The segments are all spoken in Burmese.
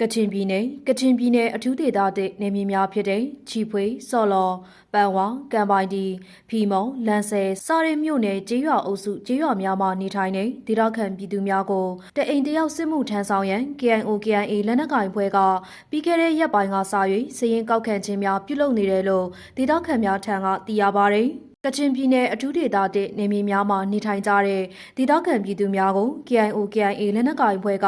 ကချင်ပြည်နယ်ကချင်ပြည်နယ်အထူးဒေသတဲ့နေမြေများဖြစ်တဲ့ချီဖွေစော်လော်ပန်ဝါကံပိုင်တီဖီမုံလန်ဆယ်စားရဲမြို့နယ်ကျေးရွာအုပ်စုကျေးရွာများမှာနေထိုင်နေဒေသခံပြည်သူများကိုတအိမ်တယောက်စစ်မှုထမ်းဆောင်ရန် KIO KIA လက်နက်ကိုင်ဖွဲ့ကပြီးခဲ့တဲ့ရက်ပိုင်းကစ၍စည်ရင်ကောက်ခံခြင်းများပြုလုပ်နေတယ်လို့ဒေသခံများထံကသိရပါဗျ။ ကချင်ပြည်နယ်အထူးဒေသတဲ့နေမြေများမှာနေထိုင်ကြတဲ့ဒေသခံပြည်သူများကို KIO KIA လက်နက်ကိုင်ဖွဲ့က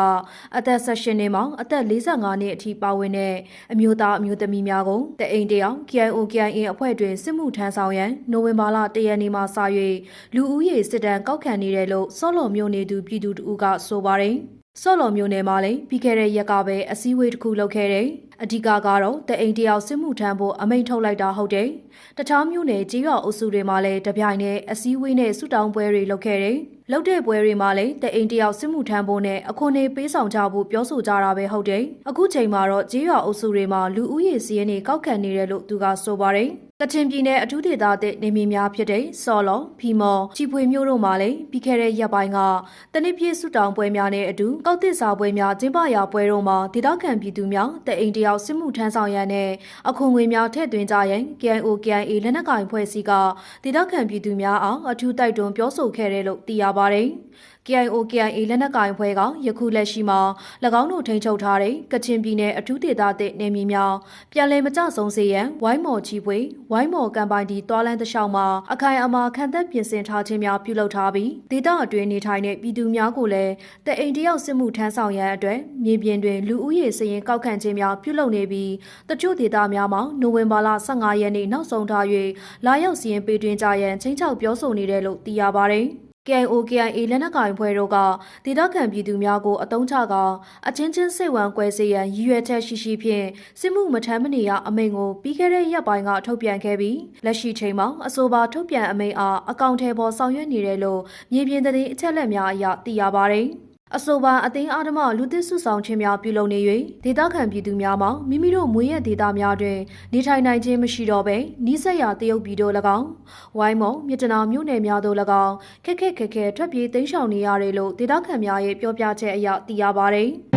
အသက်16နှစ်မှအသက်45နှစ်အထိပါဝင်တဲ့အမျိုးသားအမျိုးသမီးများကိုတအိမ်တယောက် KIO KIA အဖွဲ့တွင်စစ်မှုထမ်းဆောင်ရန်နိုဝင်ဘာလ1ရက်နေ့မှစ၍လူဦးရေစစ်တမ်းကောက်ခံနေတယ်လို့စော်လော်မျိုးနေသူပြည်သူတို့ကဆိုပါတယ် စော်လော်မျိုးနယ်မှာလည်းပြီးခဲ့တဲ့ရက်ကပဲအစည်းအဝေးတစ်ခုလုပ်ခဲ့တယ်။အဓိကကတော့တအိမ်တယောက်စစ်မှုထမ်းဖို့အမိန့်ထုတ်လိုက်တာဟုတ်တယ်။တခြားမျိုးနယ်ကြီးရွာအုပ်စုတွေမှာလည်းတပြိုင်နက်အစည်းအဝေးနဲ့ဆူတောင်းပွဲတွေလုပ်ခဲ့တယ်။လုပ်တဲ့ပွဲတွေမှာလည်းတအိမ်တယောက်စစ်မှုထမ်းဖို့နဲ့အခွန်နေပေးဆောင်ကြဖို့ပြောဆိုကြတာပဲဟုတ်တယ်။အခုချိန်မှာတော့ကြီးရွာအုပ်စုတွေမှာလူဦးရေစီးရင်တွေကောက်ခံနေတယ်လို့သူကဆိုပါတယ်။ကချင်ပြည်နယ်အထူးဒေသတဲ့နေမြေများဖြစ်တဲ့စော်လော်ဖီမော်ချီဖွေမြို့တို့မှာလည်းပြီးခဲ့တဲ့ရက်ပိုင်းကတနစ်ပြည့်စုတောင်ပွဲများနဲ့အတူကောက်တစ်စာပွဲများကျင်းပရာပွဲတို့မှာဒေသခံပြည်သူများတအိမ်တယောက်စစ်မှုထမ်းဆောင်ရန်နဲ့အခွန်ငွေများထည့်သွင်းကြရန် KIO KIA လက်နက်ကိုင်ဖွဲ့စည်းကဒေသခံပြည်သူများအားအထူးတိုက်တွန်းပြောဆိုခဲ့တယ်လို့သိရပါတယ်။ KIO KIA လက်နက်ကိုင်ဖွဲ့ကယခုလက်ရှိမှာ၎င်းတို့ထိန်းချုပ်ထားတဲ့ကချင်ပြည်နယ်အထူးဒေသတဲ့နေမြေများပြန်လည်မကျဆုံးစေရန်ဝိုင်းမော်ချီပွေဝိုင်းမော်ကံပိုင်တီတွာလန်းတလျှောက်မှာအခိုင်အမာခံသက်ပြင်ဆင်ထားခြင်းများပြုလုပ်ထားပြီးဒေသအတွင်းနေထိုင်တဲ့ပြည်သူများကိုလည်းတအိမ်တယောက်စစ်မှုထမ်းဆောင်ရန်အတွက်မြေပြင်တွင်လူဦးရေစရင်ကောက်ခံခြင်းများပြုလုပ်နေပြီးတချို့ဒေသများမှာနိုဝင်ဘာလ15ရက်နေ့နောက်ဆုံးထား၍လာရောက်စီရင်ပေးတွင်ကြရန်ချင်းချောက်ပြောဆိုနေတယ်လို့သိရပါတယ်။ KIO KIA လက်နက်ကိုင်ဖွဲ့တို့ကဒေသခံပြည်သူများကိုအတုံးချကအချင်းချင်းစိတ်ဝမ်းကွဲစေရန်ရည်ရွယ်ချက်ရှိရှိဖြင့်စစ်မှုမထမ်းမနေရအမိန့်ကိုပြီးခဲ့တဲ့ရက်ပိုင်းကထုတ်ပြန်ခဲ့ပြီးလက်ရှိချိန်မှာအဆိုပါထုတ်ပြန်အမိန့်အားအကောင့်ထဲပေါ်ဆောင်ရွက်နေတယ်လို့မြေပြင်သတင်းအချက်အလက်များအရသိရပါတယ်။ အဆိုပါအသိန်းအာဓမလူသစ်စုဆောင်ခြင်းများပြုလုပ်နေ၍ဒေသခံပြည်သူများမှာမိမိတို့မွေးရဒေသများတွင်နေထိုင်နိုင်ခြင်းမရှိတော့ဘဲနီးစပ်ရာတရုတ်ပြည်တို့၎င်းဝိုင်းမုံမြစ်တနာမြို့နယ်များတို့၎င်းခက်ခက်ခက်ခဲထွက်ပြေးတိမ်းရှောင်နေရတယ်လို့ဒေသခံများရဲ့ပြောပြချက်အရသိရပါတယ်။